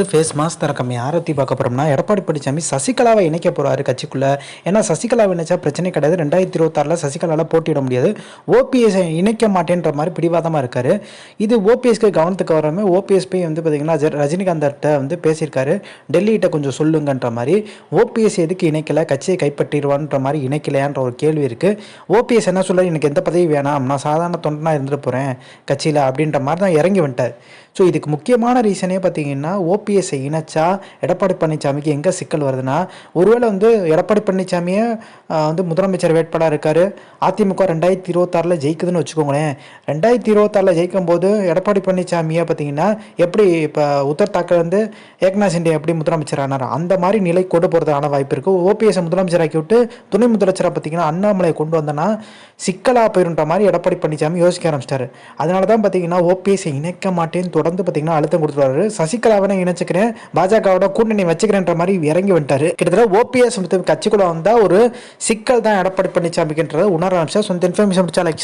Face mass திறக்கம் யாரை பற்றி பார்க்க போகிறோம்னா எடப்பாடி பழனிசாமி சசிகலாவை இணைக்க போகிறாரு கட்சிக்குள்ளே. ஏன்னா சசிகலாவை இணைச்சா பிரச்சனை கிடையாது. ரெண்டாயிரத்தி இருபத்தாறில் சசிகலாவில் போட்டியிட முடியாது. ஓபிஎஸ் இணைக்க மாட்டேன்ற மாதிரி பிடிவாதமாக இருக்காரு. இது ஓபிஎஸ்க்கு கவனத்துக்கு வரமே ஓபிஎஸ் போய் வந்து பார்த்திங்கன்னா ஜ- வந்து பேசியிருக்காரு. டெல்லிகிட்ட கொஞ்சம் சொல்லுங்கன்ற மாதிரி. ஓபிஎஸ் எதுக்கு இணைக்கல? கட்சியை கைப்பற்றிடுவான்ற மாதிரி இணைக்கலையான்ற ஒரு கேள்வி இருக்குது ஓபிஎஸ் என்ன சொல்ல எனக்கு எந்த பதவி வேணாம். நான் சாதாரண தொண்டனாக இருந்துட்டு போகிறேன் கட்சியில் அப்படின்ற மாதிரி தான் இறங்கி வந்துட்டார். ஸோ இதுக்கு முக்கியமான ரீசனே பார்த்தீங்கன்னா ஓபிஎஸ்ஸை இணைச்சா எடப்பாடி பழனிசாமிக்கு எங்கே சிக்கல் வருதுன்னா ஒருவேளை வந்து எடப்பாடி பழனிசாமியே வந்து முதலமைச்சர் வேட்பாளர் இருக்கார் அதிமுக ரெண்டாயிரத்தி இருபத்தாறில் ஜெயிக்குதுன்னு வச்சுக்கோங்களேன். ரெண்டாயிரத்தி இருபத்தாறில் ஜெயிக்கும் போது எடப்பாடி பழனிசாமியை பார்த்தீங்கன்னா எப்படி இப்போ உத்தர் தாக்கர் வந்து ஏக்நாத் சிண்டே எப்படி முதலமைச்சர் ஆனார் அந்த மாதிரி நிலை கொண்டு போகிறதுக்கான வாய்ப்பு இருக்குது ஓபிஎஸ் முதலமைச்சராக்கி விட்டு துணை முதலமைச்சராக பார்த்தீங்கன்னா அண்ணாமலை கொண்டு வந்தேன்னா சிக்கலாக போயிருன்ற மாதிரி எடப்பாடி பழனிசாமி யோசிக்க ஆரம்பிச்சிட்டாரு. அதனால தான் பார்த்தீங்கன்னா ஓபிஎஸ்ஸை இணைக்க மாட்டேன்னு தொடர்ந்து பார்த்தீங்கன்னா அழுத்தம் கொடுத்துருவாரு சசிகலாவை இணைச்சு இணைச்சிக்கிறேன் பாஜகவோட கூட்டணி வச்சுக்கிறேன்ற மாதிரி இறங்கி வந்துட்டாரு. கிட்டத்தட்ட ஓபிஎஸ் கட்சிக்குள்ள வந்தால் ஒரு சிக்கல் தான் எடப்பாடி பழனிசாமிக்குன்றதை உணர ஆரம்பிச்சா சொந்த இன்ஃபர்மேஷன் முடிச்சா லைக்